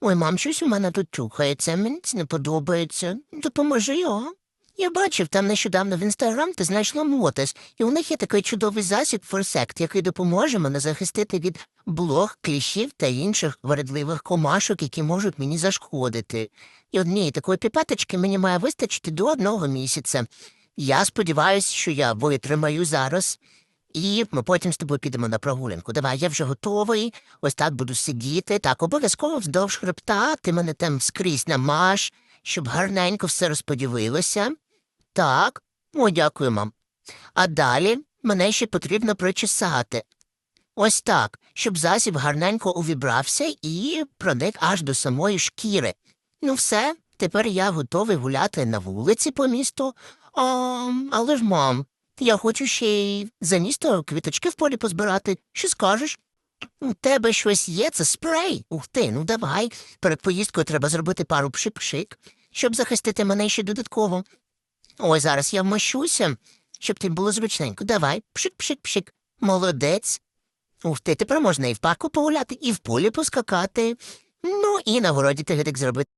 Ой, мам, щось у мене тут чухається, мені це не подобається. Допоможи його. Я бачив там нещодавно в інстаграм ти знайшла мотес, і у них є такий чудовий засіб форсект, який допоможе мене захистити від блох, кліщів та інших вередливих комашок, які можуть мені зашкодити. І однієї такої піпеточки мені має вистачити до одного місяця. Я сподіваюся, що я витримаю зараз. І ми потім з тобою підемо на прогулянку. Давай, я вже готовий. Ось так буду сидіти. Так, обов'язково вздовж хребта, ти мене там скрізь намаш, щоб гарненько все розподілилося. Так, о, дякую, мам. А далі мене ще потрібно причесати. Ось так, щоб засіб гарненько увібрався і проник аж до самої шкіри. Ну, все, тепер я готовий гуляти на вулиці по місту. А, але ж, мам, я хочу ще й за місто квіточки в полі позбирати. Що скажеш? У тебе щось є, це спрей. Ух ти, ну давай. Перед поїздкою треба зробити пару пшик-пшик, щоб захистити мене ще додатково. Ой, зараз я вмощуся, щоб ти було зручненько. Давай, пшик-пшик-пшик. Молодець. Ух ти, тепер можна і в парку погуляти, і в полі поскакати. Ну, і на городі тигрик зробити.